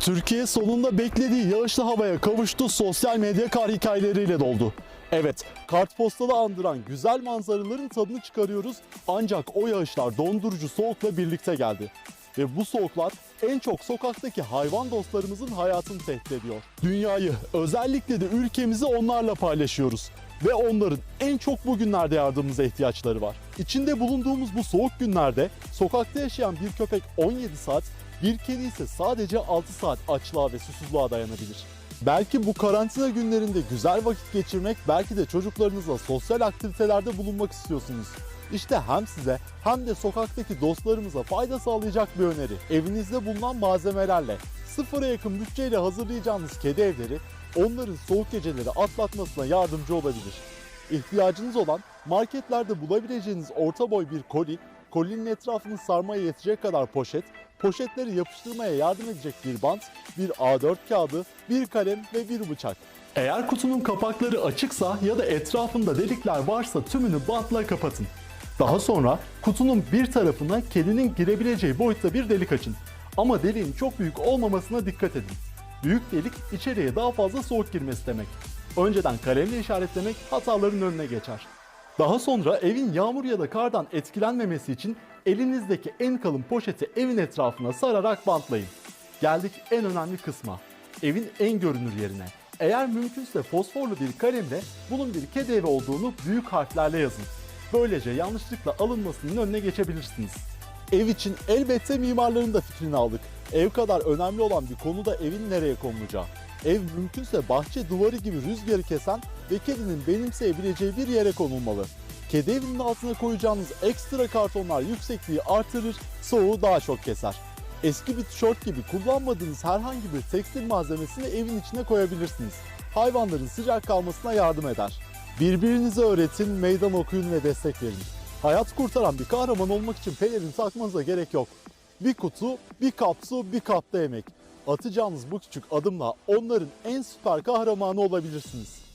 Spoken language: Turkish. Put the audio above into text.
Türkiye sonunda beklediği yağışlı havaya kavuştu, sosyal medya kar hikayeleriyle doldu. Evet, kartpostalı andıran güzel manzaraların tadını çıkarıyoruz ancak o yağışlar dondurucu soğukla birlikte geldi. Ve bu soğuklar en çok sokaktaki hayvan dostlarımızın hayatını tehdit ediyor. Dünyayı, özellikle de ülkemizi onlarla paylaşıyoruz. Ve onların en çok bugünlerde yardımımıza ihtiyaçları var. İçinde bulunduğumuz bu soğuk günlerde sokakta yaşayan bir köpek 17 saat, bir kedi ise sadece 6 saat açlığa ve susuzluğa dayanabilir. Belki bu karantina günlerinde güzel vakit geçirmek, belki de çocuklarınızla sosyal aktivitelerde bulunmak istiyorsunuz. İşte hem size hem de sokaktaki dostlarımıza fayda sağlayacak bir öneri. Evinizde bulunan malzemelerle sıfıra yakın bütçeyle hazırlayacağınız kedi evleri onların soğuk geceleri atlatmasına yardımcı olabilir. İhtiyacınız olan marketlerde bulabileceğiniz orta boy bir koli, kolinin etrafını sarmaya yetecek kadar poşet, poşetleri yapıştırmaya yardım edecek bir bant, bir A4 kağıdı, bir kalem ve bir bıçak. Eğer kutunun kapakları açıksa ya da etrafında delikler varsa tümünü bantla kapatın. Daha sonra kutunun bir tarafına kedinin girebileceği boyutta bir delik açın. Ama deliğin çok büyük olmamasına dikkat edin. Büyük delik içeriye daha fazla soğuk girmesi demek. Önceden kalemle işaretlemek hataların önüne geçer. Daha sonra evin yağmur ya da kardan etkilenmemesi için elinizdeki en kalın poşeti evin etrafına sararak bantlayın. Geldik en önemli kısma. Evin en görünür yerine. Eğer mümkünse fosforlu bir kalemle bunun bir kedi evi olduğunu büyük harflerle yazın. Böylece yanlışlıkla alınmasının önüne geçebilirsiniz. Ev için elbette mimarların da fikrini aldık. Ev kadar önemli olan bir konu da evin nereye konulacağı. Ev mümkünse bahçe duvarı gibi rüzgarı kesen ve kedinin benimseyebileceği bir yere konulmalı. Kedi evinin altına koyacağınız ekstra kartonlar yüksekliği artırır, soğuğu daha çok keser. Eski bir tişört gibi kullanmadığınız herhangi bir tekstil malzemesini evin içine koyabilirsiniz. Hayvanların sıcak kalmasına yardım eder. Birbirinize öğretin, meydan okuyun ve destek verin. Hayat kurtaran bir kahraman olmak için pelerin takmanıza gerek yok. Bir kutu, bir kap su, bir kapta yemek. Atacağınız bu küçük adımla onların en süper kahramanı olabilirsiniz.